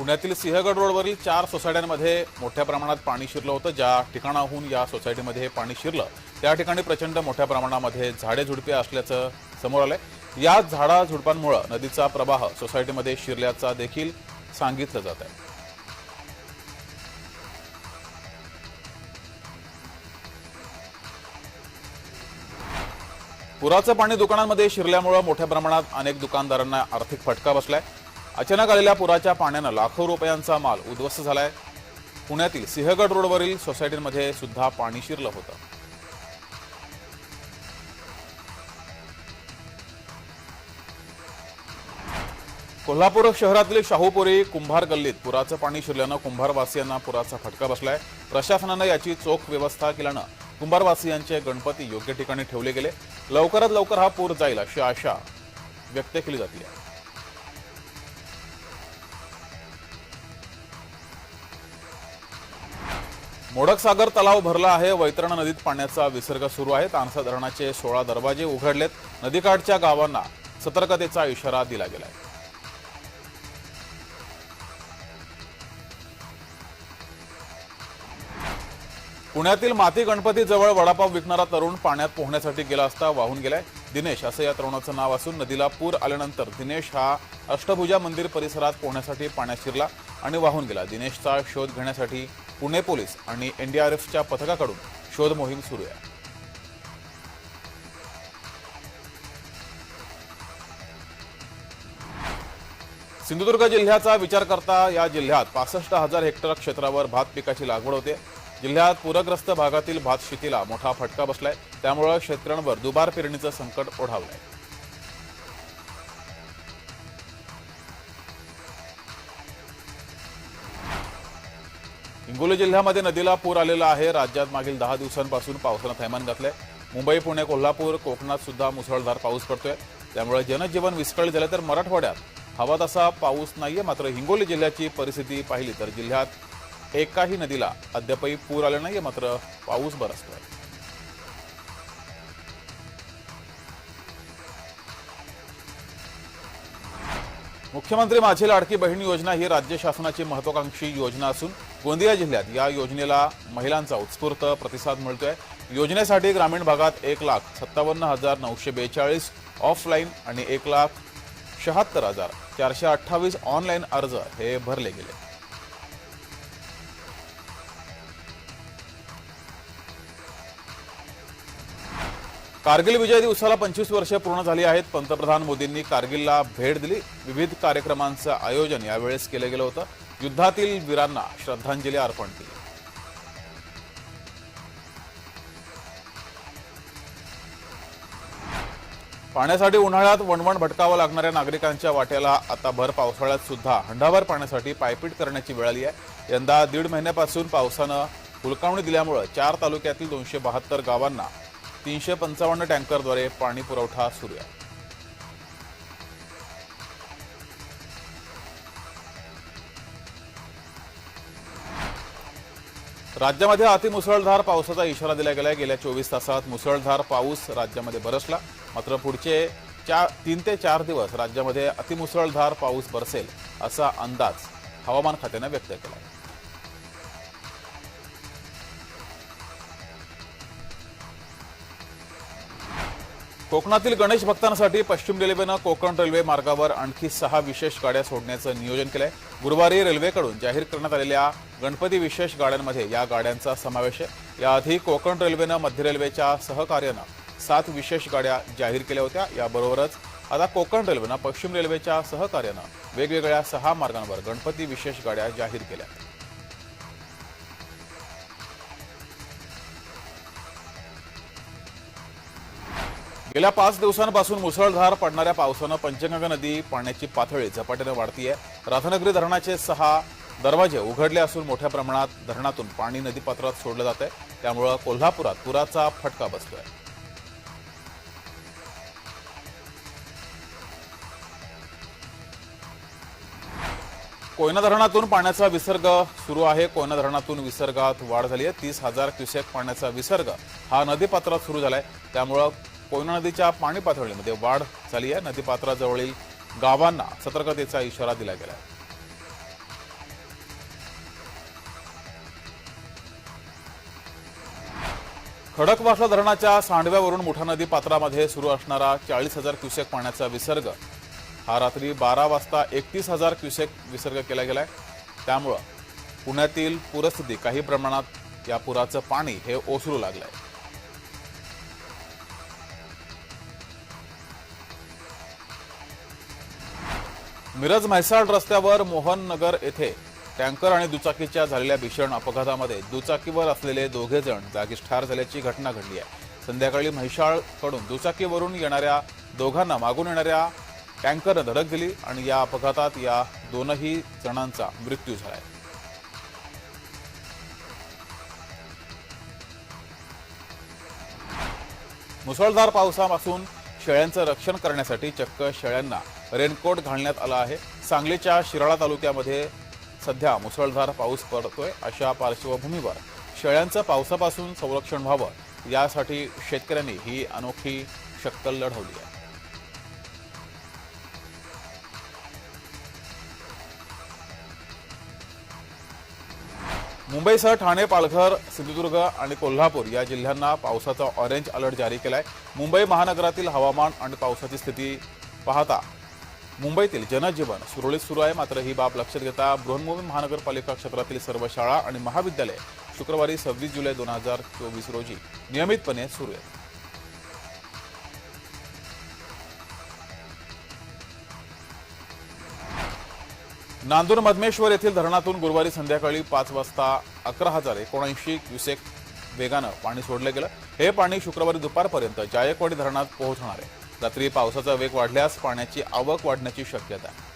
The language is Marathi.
पुण्यातील सिंहगड रोडवरील चार सोसायट्यांमध्ये मोठ्या प्रमाणात पाणी शिरलं होतं. ज्या ठिकाणाहून या सोसायटीमध्ये हे पाणी शिरलं त्या ठिकाणी प्रचंड मोठ्या प्रमाणामध्ये झाडे झुडपे असल्याचं समोर आलंय. या झाडा झुडपांमुळं नदीचा प्रवाह सोसायटीमध्ये शिरल्याचा देखील सांगितलं जात आहे पुराचं पाणी दुकानांमध्ये शिरल्यामुळं मोठ्या प्रमाणात अनेक दुकानदारांना आर्थिक फटका बसलाय. अचानक आलेल्या पुराच्या पाण्यानं लाखो रुपयांचा माल उद्ध्वस्त झालाय. पुण्यातील सिंहगड रोडवरील सोसायटीमध्ये सुद्धा पाणी शिरलं होतं. कोल्हापूर शहरातील शाहूपुरी कुंभार गल्लीत पुराचं पाणी शिरल्यानं कुंभारवासियांना पुराचा फटका बसलाय. प्रशासनानं याची चोख व्यवस्था केल्यानं कुंभारवासियांचे गणपती योग्य ठिकाणी ठेवले गेले. लवकरात लवकर हा पूर जाईल अशी आशा व्यक्त केली जाते मोडकसागर तलाव भरला आहे. वैतरणा नदीत पाण्याचा विसर्ग सुरू आहे. तानसा धरणाचे सोळा दरवाजे उघडलेत. नदीकाठच्या गावांना सतर्कतेचा इशारा दिला गेलाय. पुण्यातील माती गणपती जवळ वडापाव विकणारा तरुण पाण्यात पोहण्यासाठी गेला असता वाहून गेलाय. दिनेश असं या तरुणाचं नाव असून नदीला पूर आल्यानंतर दिनेश हा अष्टभुजा मंदिर परिसरात पोहण्यासाठी पाण्यात शिरला आणि वाहून गेला. दिनेशचा शोध घेण्यासाठी पुणे पोलीस आणि एनडीआरएफच्या पथकाकडून शोध मोहीम सुरू आहे. सिंधुदुर्ग जिल्ह्याचा विचार करता या जिल्ह्यात पासष्ट हजार हेक्टर क्षेत्रावर भात पिकाची लागवड होते. जिल्ह्यात पूरग्रस्त भागातील भात शेतीला मोठा फटका बसलाय. त्यामुळे शेतकऱ्यांवर दुबार पेरणीचं संकट ओढावलंय. हिंगोली जिल्ह्यामध्ये नदीला पूर आलेला आहे. राज्यात मागील दहा दिवसांपासून पावसानं थैमान घातलंय. मुंबई पुणे कोल्हापूर कोकणात सुद्धा मुसळधार पाऊस पडतोय. त्यामुळे जनजीवन विस्कळीत झालं तर मराठवाड्यात हवा तसा पाऊस नाहीये मात्र हिंगोली जिल्ह्याची परिस्थिती पाहिली तर जिल्ह्यात एकाही नदीला अद्यापही पूर आले नाहीये मात्र पाऊस बरसतोय मुख्यमंत्री माझी लाडकी बहीण योजना ही राज्य शासनाची महत्वाकांक्षी योजना असून गोंदिया जिल्ह्यात या योजनेला महिलांचा उत्स्फूर्त प्रतिसाद मिळतोय. योजनेसाठी ग्रामीण भागात एक लाख सत्तावन्न हजार नऊशे बेचाळीस ऑफलाईन आणि एक लाख शहात्तर हजार चारशे अठ्ठावीस ऑनलाईन अर्ज हे भरले गेले. कारगिल विजय दिवसाला पंचवीस वर्षे पूर्ण झाली आहेत. पंतप्रधान मोदींनी कारगिलला भेट दिली. विविध कार्यक्रमांचं आयोजन यावेळेस केलं गेलं होतं. युद्धातील वीरांना श्रद्धांजली अर्पण केली. पाण्यासाठी उन्हाळ्यात वणवण भटकावं लागणाऱ्या नागरिकांच्या वाट्याला आता भर. पावसाळ्यात सुद्धा हंडाभर पाण्यासाठी पायपीट करण्याची वेळ आली आहे. यंदा दीड महिन्यापासून पावसानं हुलकावणी दिल्यामुळं चार तालुक्यातील दोनशे बहात्तर गावांना तीनशे पंचावन्न टँकरद्वारे पाणी पुरवठा सुरू आहे. राज्यामध्ये अतिमुसळधार पावसाचा इशारा दिला गेला गेल्या चोवीस तासात मुसळधार पाऊस राज्यामध्ये बरसला. मात्र पुढचे चार तीन ते चार दिवस राज्यामध्ये अतिमुसळधार पाऊस बरसेल असा अंदाज हवामान खात्यानं व्यक्त केला कोकणातील गणेश भक्तांसाठी पश्चिम रेल्वेनं कोकण रेल्वे मार्गावर आणखी सहा विशेष गाड्या सोडण्याचं नियोजन केलंय. गुरुवारी रेल्वेकडून जाहीर करण्यात आलेल्या गणपती विशेष गाड्यांमध्ये या गाड्यांचा समावेश आहे. याआधी कोकण रेल्वेनं मध्य रेल्वेच्या सहकार्यानं सात विशेष गाड्या जाहीर केल्या होत्या. याबरोबरच आता कोकण रेल्वेनं पश्चिम रेल्वेच्या सहकार्यानं वेगवेगळ्या सहा मार्गांवर गणपती विशेष गाड्या जाहीर केल्या. गेल्या पाच दिवसांपासून मुसळधार पडणाऱ्या पावसानं पंचगंगा नदी पाण्याची पातळी झपाट्यानं आहे राधानगरी धरणाचे सहा दरवाजे उघडले असून मोठ्या प्रमाणात धरणातून पाणी नदीपात्रात सोडलं जात आहे त्यामुळं कोल्हापुरात पुराचा फटका बसतोय. कोयना धरणातून पाण्याचा विसर्ग सुरू आहे. कोयना धरणातून विसर्गात वाढ झाली आहे तीस हजार क्युसेक पाण्याचा विसर्ग हा नदीपात्रात सुरू झालाय. त्यामुळं कोयना नदीच्या पाणी पातळीमध्ये वाढ झाली आहे. नदीपात्राजवळील गावांना सतर्कतेचा इशारा दिला गेला आहे. खडकवासला धरणाच्या सांडव्यावरून मोठा नदी पात्रामध्ये सुरू असणारा चाळीस हजार क्युसेक पाण्याचा विसर्ग. हा रात्री बारा वाजता एकतीस हजार क्युसेक विसर्ग केला गेला आहे त्यामुळं पुण्यातील पूरस्थिती काही प्रमाणात या पुराचं पाणी हे ओसरू लागलं आहे मिरज म्हैसाळ रस्त्यावर मोहन नगर येथे टँकर आणि दुचाकीच्या झालेल्या भीषण अपघातामध्ये दुचाकीवर असलेले दोघे जण जागीच ठार झाल्याची घटना घडली आहे. संध्याकाळी म्हैसाळकडून दुचाकीवरून येणाऱ्या दोघांना मागून येणाऱ्या टँकरनं धडक दिली आणि या अपघातात या दोनही जणांचा मृत्यू झाला आहे. मुसळधार पावसापासून शेळ्यांचं रक्षण करण्यासाठी चक्क शेळ्यांना रेनकोट घालण्यात आला आहे. सांगलीच्या शिराळा तालुक्यामध्ये सध्या मुसळधार पाऊस पडतोय. अशा पार्श्वभूमीवर शेळ्यांचं पावसापासून संरक्षण व्हावं यासाठी शेतकऱ्यांनी ही अनोखी शक्कल लढवली आहे. मुंबईसह ठाणे पालघर सिंधुदुर्ग आणि कोल्हापूर या जिल्ह्यांना पावसाचा ऑरेंज अलर्ट जारी केला आहे मुंबई महानगरातील हवामान आणि पावसाची स्थिती पाहता मुंबईतील जनजीवन सुरळीत सुरू आहे. मात्र ही बाब लक्षात घेता बृहन्मुंबई महानगरपालिका क्षेत्रातील सर्व शाळा आणि महाविद्यालय शुक्रवारी सव्वीस जुलै दोन हजार चोवीस रोजी नियमितपणे सुरू आहेत. नांदूर मधमेश्वर येथील धरणातून गुरुवारी संध्याकाळी पाच वाजता अकरा हजार एकोणऐंशी क्युसेक वेगानं पाणी सोडलं गेलं. हे पाणी शुक्रवारी दुपारपर्यंत जायकवाडी धरणात पोहोचणार आहे. रात्री पावसाचा वेग वाढल्यास पाण्याची आवक वाढण्याची शक्यता आहे.